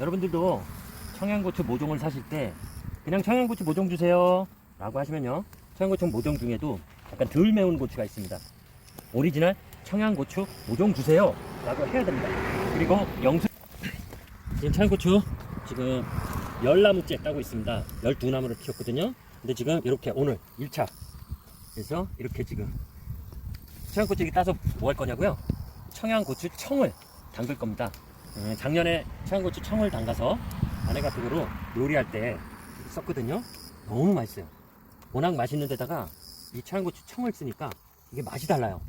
여러분들도 청양고추 모종을 사실 때 그냥 청양고추 모종 주세요 라고 하시면요. 청양고추 모종 중에도 약간 덜 매운 고추가 있습니다. 오리지널 청양고추 모종 주세요 라고 해야 됩니다. 그리고 영수 지금 청양고추 지금 10나무째 따고 있습니다. 12나무를 키웠거든요. 근데 지금 이렇게 오늘 1차 그래서 이렇게 지금 청양고추 따서 뭐 할 거냐고요? 청양고추 청을 담글 겁니다. 예, 작년에 청양고추 청을 담가서 아내가 그거로 요리할 때 썼거든요. 너무 맛있어요. 워낙 맛있는 데다가 이 청양고추 청을 쓰니까 이게 맛이 달라요.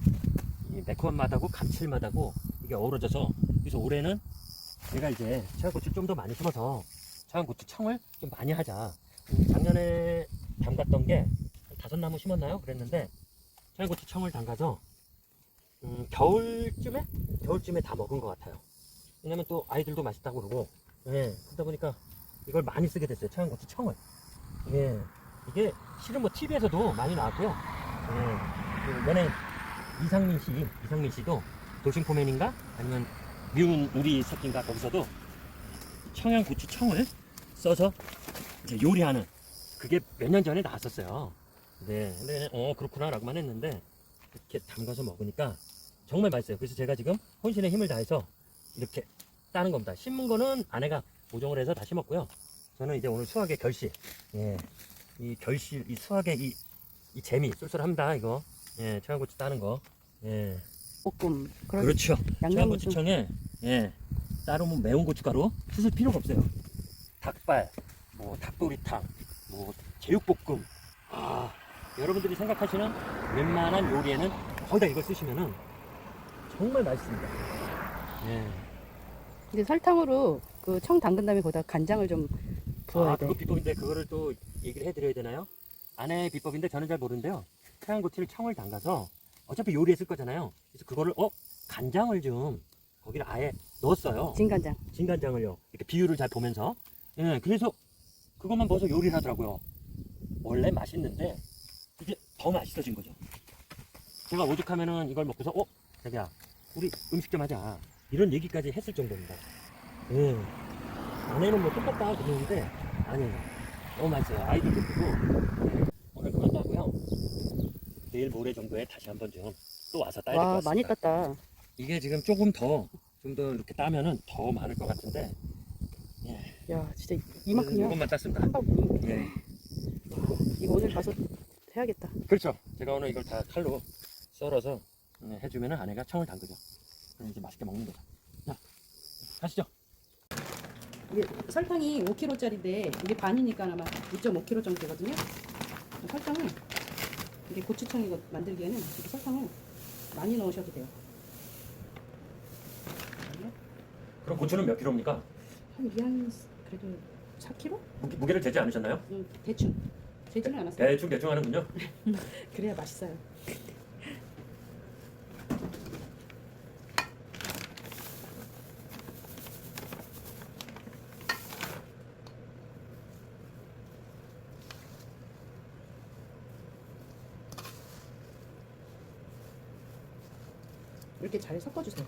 이 매콤한 맛하고 감칠맛하고 이게 어우러져서 그래서 올해는 제가 이제 청양고추 좀 더 많이 심어서 청양고추 청을 좀 많이 하자. 음, 작년에 담갔던 게 다섯 나무 심었나요? 그랬는데 청양고추 청을 담가서 음, 겨울쯤에 겨울쯤에 다 먹은 것 같아요. 왜냐면 또 아이들도 맛있다고 그러고. 예. 그러다 보니까 이걸 많이 쓰게 됐어요. 청양고추 청을 예. 이게 실은 뭐 TV에서도 많이 나왔고요. 예 그 연예인 이상민 씨 이상민 씨도 도심포맨인가? 아니면 미운 우리 새끼인가? 거기서도 청양고추 청을 써서 이제 요리하는 그게 몇 년 전에 나왔었어요. 네. 근데 어 그렇구나 라고만 했는데 이렇게 담가서 먹으니까 정말 맛있어요. 그래서 제가 지금 혼신의 힘을 다해서 이렇게 따는 겁니다. 심은 거는 아내가 보정을 해서 다 심었고요. 저는 이제 오늘 수학의 결실, 예, 이 결실, 이 수학의 이, 이 재미 쏠쏠합니다. 이거, 예, 청양고추 따는 거, 예, 볶음. 그런 그렇죠. 청양고추청에, 예, 따로 뭐 매운 고춧가루 쓰실 필요가 없어요. 닭발, 뭐 닭도리탕, 뭐 제육볶음, 아, 여러분들이 생각하시는 웬만한 요리에는 거의 다 이걸 쓰시면은 정말 맛있습니다. 예. 이제 설탕으로 그 청 담근 다음에 거기다 간장을 좀 부어야 아, 돼. 그거 비법인데 그거를 또 얘기를 해드려야 되나요? 아내의 비법인데 저는 잘 모르는데요. 청양고추를 청을 담가서 어차피 요리에 쓸 거잖아요. 그래서 그거를 어 간장을 좀 거기를 아예 넣었어요. 진간장. 진간장을요. 이렇게 비율을 잘 보면서. 예, 그래서 그것만 넣어서 요리를 하더라고요. 원래 맛있는데 이게 더 맛있어진 거죠. 제가 오죽하면은 이걸 먹고서 어 자기야 우리 음식 좀 하자 이런 얘기까지 했을 정도입니다. 예. 아내는 뭐 똑같다 그러는데 아니에요. 너무 맛있어요. 아이들도 크고 예. 오늘 그만 따고요. 내일 모레 정도에 다시 한번 좀 또 와서 따야 될 것 와 같습니다. 많이 땄다. 이게 지금 조금 더 좀 더 이렇게 따면은 더 많을 것 같은데 예. 야 진짜 이만큼이야. 이것만 땄습니다. 한 바구니. 예. 이거 오늘 가서 해야겠다. 그렇죠. 제가 오늘 이걸 다 칼로 썰어서 네, 해주면은 아내가 청을 담그죠. 그럼 이제 맛있게 먹는 거죠. 자, 가시죠. 이게 설탕이 5kg짜리인데 이게 반이니까 아마 2.5kg 정도 되거든요. 설탕을 이게 고추청 이거 만들기에는 설탕을 많이 넣으셔도 돼요. 그럼 고추는 몇 킬로입니까? 한 이한 그래도 4kg? 무게, 무게를 재지 않으셨나요? 응, 대충. 재지는 않았어요. 대충 대충 하는군요. 그래야 맛있어요. 이렇게 잘 섞어주세요.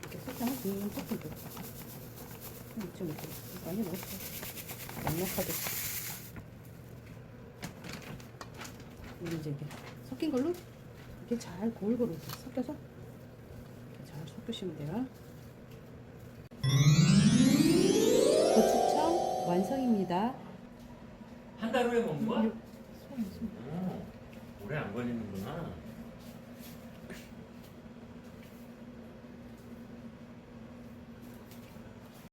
이렇게 설탕을 듬뿍 듬뿍. 좀 이렇게 많이 넣었어요. 넉넉하게. 그리고 이제 이렇게 섞인 걸로 이렇게 잘 골고루 이렇게 섞여서 이렇게 잘 섞으시면 돼요. 고추청 완성입니다. 한 달 후에 먹는 거야? 오, 오래 안 걸리는구나.